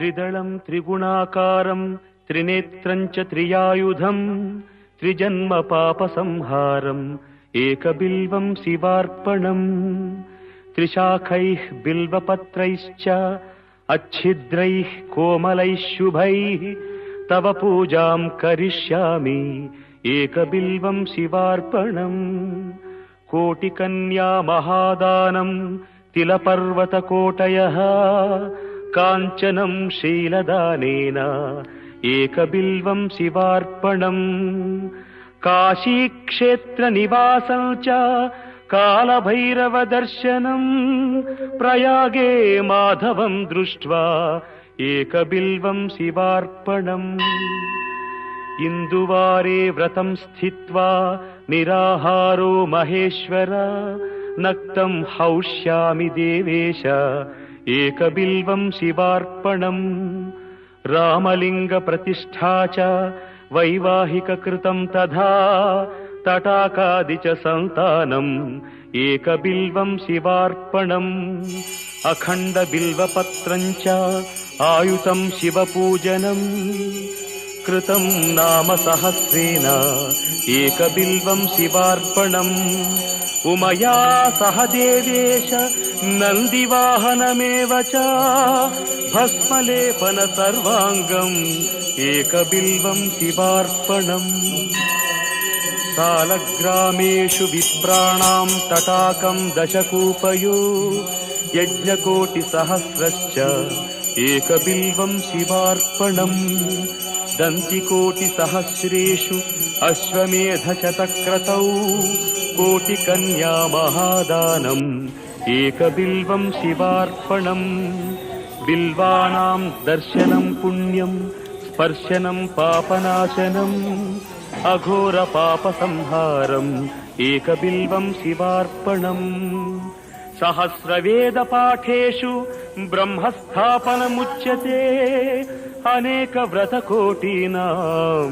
त्रिदळम् त्रिगुणाकारम् त्रिनेत्रम् च त्रियायुधम् त्रिजन्म पापसंहारम् एकबिल्वम् शिवार्पणम् त्रिशाखैः बिल्वपत्रैश्च अच्छिद्रैः कोमलैः शुभैः तव पूजाम् करिष्यामि एकबिल्वम् शिवार्पणम् कोटिकन्या महादानम् तिलपर्वतकोटयः काञ्चनम् शीलदानेन एकबिल्वम् शिवार्पणम् काशीक्षेत्रनिवासम् च कालभैरवदर्शनम् प्रयागे माधवम् दृष्ट्वा एकबिल्वम् शिवार्पणम्। इन्दुवारे व्रतम् स्थित्वा निराहारो महेश्वर नक्तम् हौष्यामि देवेश एकबिल्वम् शिवार्पणम् रामलिङ्गप्रतिष्ठा च वैवाहिककृतम् तथा तटाकादि च सन्तानम् एकबिल्वम् शिवार्पणम् अखण्डबिल्वपत्रम् च आयुतम् शिवपूजनम् कृतम् नाम सहस्रेण एकबिल्वम् शिवार्पणम्। उमया सह देवेश नन्दिवाहनमेव च। भस्मलेपन सर्वाङ्गम् एकबिल्वम् शिवार्पणम्। सालग्रामेषु विप्राणाम् तटाकम् दशकूपयो। यज्ञकोटिसहस्रश्च एकबिल्वम् शिवार्पणम् दन्तिकोटिसहस्रेषु अश्वमेधशतक्रतौ कोटिकन्या महादानम् एकबिल्वम् शिवार्पणम् बिल्वानाम् दर्शनम् पुण्यम् स्पर्शनम् पापनाशनम् अघोरपापसंहारम् एकबिल्वम् शिवार्पणम् सहस्रवेदपाठेषु ब्रह्मस्थापनमुच्यते అనేక వ్రత కోటినాం